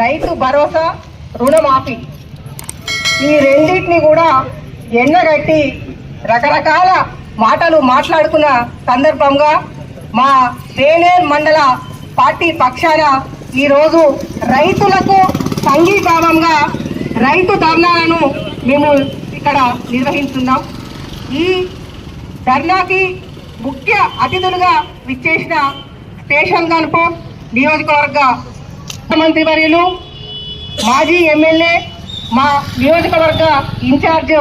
రైతు భరోసా రుణమాఫీ. ఈ రెండింటిని కూడా ఎండగట్టి రకరకాల మాటలు మాట్లాడుకున్న సందర్భంగా మా రేనేర్ మండల పార్టీ పక్షాన ఈరోజు రైతులకు సంఘీభావంగా రైతు ధర్నాలను మేము ఇక్కడ నిర్వహిస్తున్నాం. ఈ ధర్నాకి ముఖ్య అతిథులుగా విచ్చేసిన స్టేషన్ గన్పూర్ నియోజకవర్గ ముఖ్యమంత్రి వర్యులు మాజీ ఎమ్మెల్యే మా నియోజకవర్గ ఇన్ఛార్జ్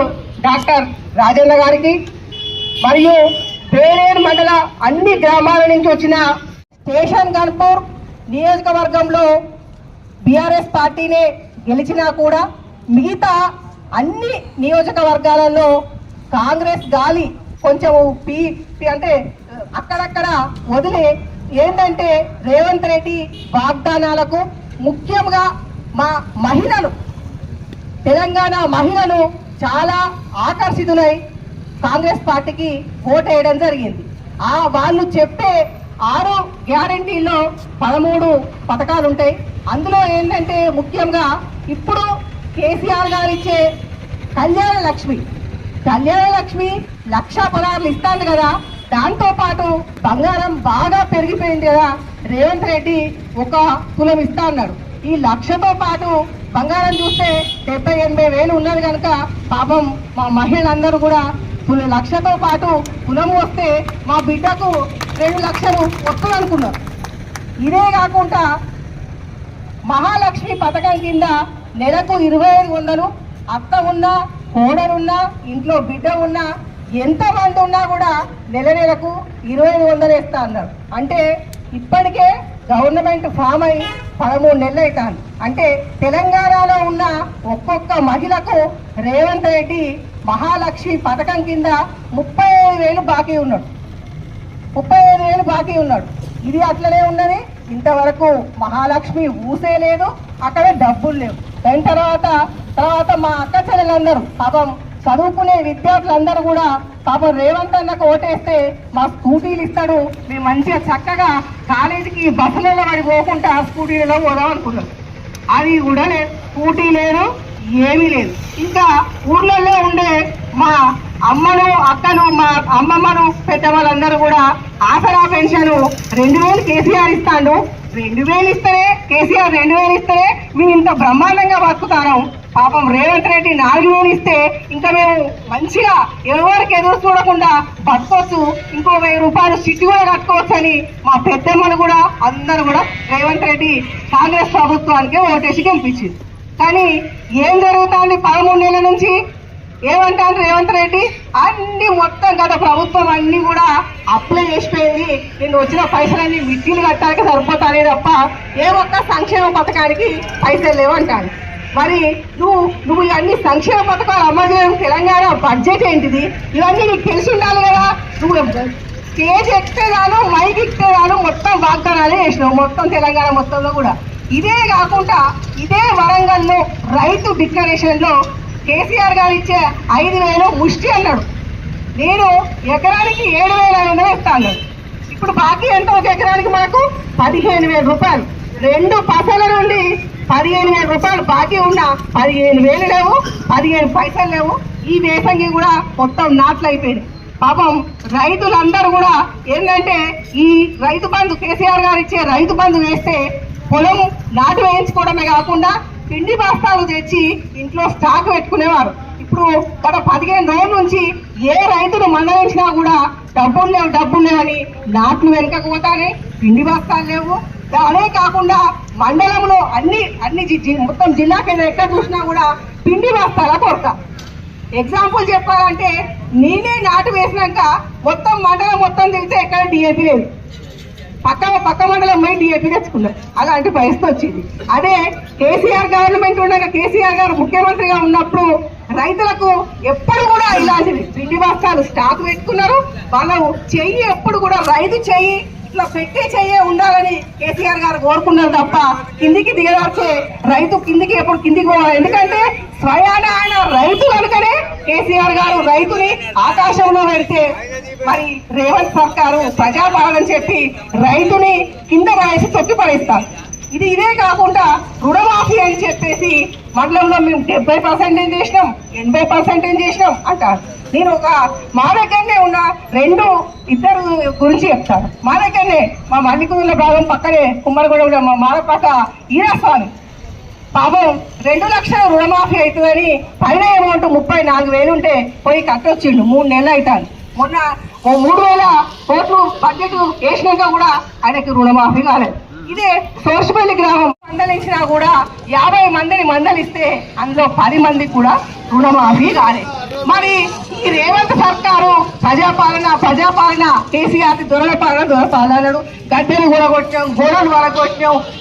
డాక్టర్ రాజేంద్ర గారికి మరియు పేరేరు మండల అన్ని గ్రామాల నుంచి వచ్చిన స్టేషన్ గన్పూర్ నియోజకవర్గంలో బీఆర్ఎస్ పార్టీనే గెలిచినా కూడా మిగతా అన్ని నియోజకవర్గాలలో కాంగ్రెస్ గాలి కొంచెం పీ- అంటే అక్కడక్కడ వదిలి. ఏంటంటే రేవంత్ రెడ్డి వాగ్దానాలకు ముఖ్యంగా మా మహిళలు. తెలంగాణ మహిళలు చాలా ఆకర్షితులై కాంగ్రెస్ పార్టీకి ఓటేయడం జరిగింది. ఆ వాళ్ళు చెప్పే ఆరు గ్యారంటీల్లో పదమూడు పథకాలు ఉంటాయి అందులో ఏంటంటే ముఖ్యంగా ఇప్పుడు కేసీఆర్ గారు ఇచ్చే కళ్యాణ లక్ష్మి. కళ్యాణ లక్ష్మి లక్ష పదార్లు ఇస్తాను కదా దాంతో పాటు బంగారం బాగా పెరిగిపోయింది కదా. రేవంత్ రెడ్డి ఒక కులం ఇస్తా అన్నాడు. ఈ లక్షతో పాటు బంగారం చూస్తే డెబ్బై ఎనభై వేలు ఉన్నది కనుక పాపం మా మహిళలందరూ కూడా కొన్ని లక్షతో పాటు కులం వస్తే మా బిడ్డకు రెండు లక్షలు వస్తుంది అనుకున్నారు. ఇదే కాకుండా మహాలక్ష్మి పథకం కింద నెలకు ఇరవై ఐదు వందలు అత్త ఉన్నా కోడలున్నా ఇంట్లో బిడ్డ ఉన్నా ఎంతమంది ఉన్నా కూడా నెల నెలకు ఇరవై ఐదు వందలు వేస్తా అన్నారు. అంటే ఇప్పటికే గవర్నమెంట్ ఫామ్ అయి పదమూడు నెలలు అవుతాను అంటే తెలంగాణలో ఉన్న ఒక్కొక్క మహిళకు రేవంత్ రెడ్డి మహాలక్ష్మి పథకం కింద ముప్పై ఐదు వేలు బాకీ ఉన్నాడు. ముప్పై ఐదు వేలు బాకీ ఉన్నాడు. ఇది అట్లనే ఉన్నది. ఇంతవరకు మహాలక్ష్మి ఊసే లేదు అక్కడ డబ్బులు లేవు. దాని తర్వాత తర్వాత మా అక్క చెల్లెలందరూ పాపం చదువుకునే విద్యార్థులందరూ కూడా పాపం రేవంత్ అన్నకు ఓటేస్తే మా స్కూటీలు ఇస్తాడు. మేము మంచిగా చక్కగా కాలేజీకి బస్సులలో పడి పోకుండా స్కూటీలలో పోదాం అనుకున్నాం. అది కూడా లేదు. స్కూటీ లేదు ఏమీ లేదు. ఇంకా ఊర్లలో ఉండే మా అమ్మను అక్కను మా అమ్మమ్మను పెద్ద వాళ్ళందరూ కూడా ఆసరా పెన్షన్ రెండు వేలు కేసీఆర్ ఇస్తాడు. రెండు వేలు ఇస్తేనే కేసీఆర్ రెండు వేలు ఇస్తేనే మేము ఇంత బ్రహ్మాండంగా బతుకుతాను పాపం రేవంత్ రెడ్డి నాలుగు వేలు ఇస్తే ఇంకా మేము మంచిగా ఎవరికి ఎదురు చూడకుండా బతకొచ్చు ఇంకో వెయ్యి రూపాయలు సిట్టి కూడా కట్టుకోవచ్చు అని మా పెద్దమ్మను కూడా అందరూ కూడా రేవంత్ రెడ్డి కాంగ్రెస్ ప్రభుత్వానికి ఓటేసి గెలిపించింది. కానీ ఏం జరుగుతుంది పదమూడు నెలల నుంచి? ఏమంటాను రేవంత్ రెడ్డి? అన్ని మొత్తం గత ప్రభుత్వం అన్ని కూడా అప్లై చేసిపోయింది. నేను వచ్చిన పైసలన్నీ మిట్టీలు కట్టడానికి సరిపోతానే తప్ప ఏ ఒక్క సంక్షేమ పథకానికి పైసలు లేవంటాను మరి నువ్వు నువ్వు ఇవన్నీ సంక్షేమ పథకాలు అమలు చేయడం తెలంగాణ బడ్జెట్ ఏంటిది? ఇవన్నీ నీకు తెలిసి ఉండాలి కదా. నువ్వు స్టేజ్ ఎక్కితే గాను మైక్ ఎక్కితే గాను మొత్తం వాగ్దానాలే చేసినావు మొత్తం తెలంగాణ మొత్తంలో కూడా. ఇదే కాకుండా ఇదే వరంగల్లో రైతు డిక్లరేషన్లో కేసీఆర్ గారు ఇచ్చే ఐదు వేలు ముష్టి అన్నాడు. నేను ఎకరానికి ఏడు వేల ఐదు వందలు ఇస్తా ఇప్పుడు బాకీ ఎంత? ఒక ఎకరానికి మాకు పదిహేను వేల రూపాయలు. రెండు పసల నుండి పదిహేను వేల రూపాయలు బాకీ ఉన్న పదిహేను వేలు లేవు పదిహేను పైసలు లేవు. ఈ వేసంగి కూడా మొత్తం నాట్లు అయిపోయింది పాపం రైతులందరూ కూడా ఏంటంటే ఈ రైతు బంధు కేసీఆర్ గారు ఇచ్చే రైతు బంధు వేస్తే పొలం నాటు వేయించుకోవడమే కాకుండా పిండి బస్తాలు తెచ్చి ఇంట్లో స్టాక్ పెట్టుకునేవారు. ఇప్పుడు గత పదిహేను రోజుల నుంచి ఏ రైతును మందలించినా కూడా డబ్బులు లేవు డబ్బులు లేవని నాట్లు వెనుకకు పోతానే పిండి బస్తాలు లేవు. దానే కాకుండా మండలంలో అన్ని అన్ని జి- మొత్తం జిల్లా ఎక్కడ చూసినా కూడా పిండి బస్తాల కొరత. ఎగ్జాంపుల్ చెప్పాలంటే నేనే నాటు వేసినాక మొత్తం మండలం మొత్తం తెలిస్తే ఎక్కడ డిఏపి లేదు. పక్క పక్క మండలం పోయి డిఏపీ తెచ్చుకున్నారు అలాంటి పరిస్థితి వచ్చింది. అదే కేసీఆర్ గవర్నమెంట్ ఉండగా కేసీఆర్ గారు ముఖ్యమంత్రిగా ఉన్నప్పుడు రైతులకు ఎప్పుడు కూడా ఇలాంటివి పిండి బస్తాలు స్టాక్ పెట్టుకున్నారు. వాళ్ళు చెయ్యి ఎప్పుడు కూడా రైతు చెయ్యి ఇట్లా పెట్టే చెయ్యే ఉండాలని కేసీఆర్ గారు కోరుకున్నారు తప్ప కిందికి దిగదార్చే రైతు కిందికి ఎప్పుడు కిందికి పోవాలి. ఎందుకంటే స్వయాన ఆయన రైతు కనుకనే కేసీఆర్ గారు రైతుని ఆకాశంలో పెడితే మరి రేవంత్ సర్కారు ప్రజాపాలన చెప్పి రైతుని కింద పడేసి తొక్కి పడేస్తారు ఇది ఇదే కాకుండా రుణమాఫీ అని చెప్పేసి మండలంలో మేము డెబ్బై పర్సెంటేజ్ చేసినాం? ఎనభై పర్సెంటేజ్ చేసినాం? అంటారు. నేను ఒక మా దగ్గరనే ఉన్న రెండు ఇద్దరు గురించి చెప్తాను. మా దగ్గరనే మా మల్లికూరుల భాగం పక్కనే కుమ్మరగూడ మా మారపాట ఈరాస్వామి. పాపం రెండు లక్షల రుణమాఫీ అవుతుందని పైన అమౌంట్ ముప్పై నాలుగు వేలు ఉంటే పోయి కట్టొచ్చిండు. మూడు నెలలు అవుతాను మొన్న ఓ మూడు వేల కోట్లు బడ్జెట్ వేసినాక కూడా ఆయనకి రుణమాఫీ కాలేదు. ఇదే సోషపల్లి గ్రామం మందలించినా కూడా యాభై మందిని మందలిస్తే అందులో పది మందికి కూడా రుణమాఫీ కాలేదు మరి ఈ రేవంత్ సర్కారు ప్రజాపాలన ప్రజాపాలన కేసీఆర్ దొరల పాలన గడ్డలు కూడా కొట్టాం గోడలు వరకు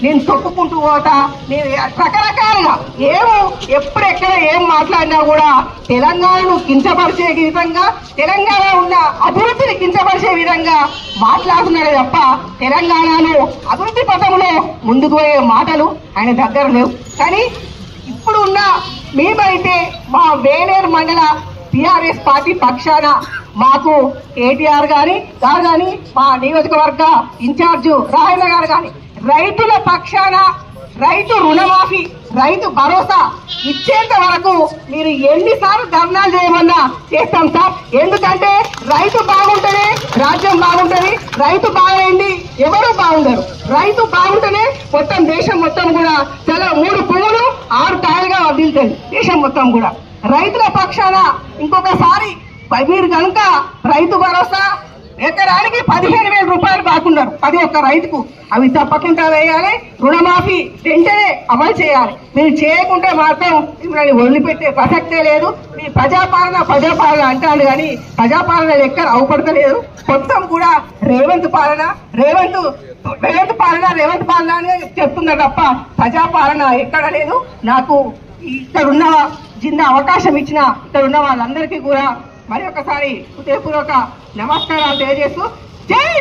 నేను తొక్కుకుంటూ పోతా. నేను రకరకాలుగా ఏమో ఎప్పుడెక్కడ ఏం మాట్లాడినా కూడా తెలంగాణను కించపరిచే విధంగా తెలంగాణ ఉన్న అభివృద్ధిని కించపరిచే విధంగా మాట్లాడుతున్నాడు తప్ప తెలంగాణను అభివృద్ధి పథంలో ముందుకు పోయే మాటలు ఆయన దగ్గర లేవు. కానీ ఇప్పుడు ఉన్న మేమైతే మా వేలేరు మండల టిఆర్ఎస్ పార్టీ పక్షాన మాకు కేటీఆర్ గాని గారు గాని మా నియోజకవర్గ ఇన్ఛార్జ్ రాయన్న గారు గాని రైతుల పక్షాన రైతు రుణమాఫీ రైతు భరోసా ఇచ్చేంత వరకు మీరు ఎన్నిసార్లు ధర్నాలు చేయమన్నా చేస్తాం సార్. ఎందుకంటే రైతు బాగుంటేనే రాజ్యం బాగుంటది రైతు బాగైంది ఎవరు బాగుండరు. రైతు బాగుంటేనే మొత్తం దేశం మొత్తం కూడా చాలా మూడు చేయండి దేశం మొత్తం కూడా. రైతుల పక్షాన ఇంకొకసారి మీరు కనుక రైతు భరోసా ఎకరానికి పదిహేను వేల రూపాయలు కాకున్నారు పది ఒక్క రైతుకు అవి తప్పకుండా వేయాలి. రుణమాఫీ వెంటనే అమలు చేయాలి. మీరు చేయకుంటే మాత్రం మిమ్మల్ని వదిలిపెట్టే ప్రసక్తే లేదు. మీ ప్రజాపాలన ప్రజాపాలన అంటారు కానీ ప్రజాపాలన లెక్క అవపడతలేదు. మొత్తం కూడా రేవంత్ పాలన రేవంత్ రేవంత్ పాలన రేవంత్ పాలన అని చెప్తున్నారు తప్ప ప్రజాపాలన ఎక్కడ లేదు. నాకు ఇక్కడ ఉన్న చిన్న అవకాశం ఇచ్చిన ఇక్కడ ఉన్న వాళ్ళందరికీ కూడా మరి ఒకసారి హృదయపూర్వక నమస్కారాలు తెలియజేస్తూ జై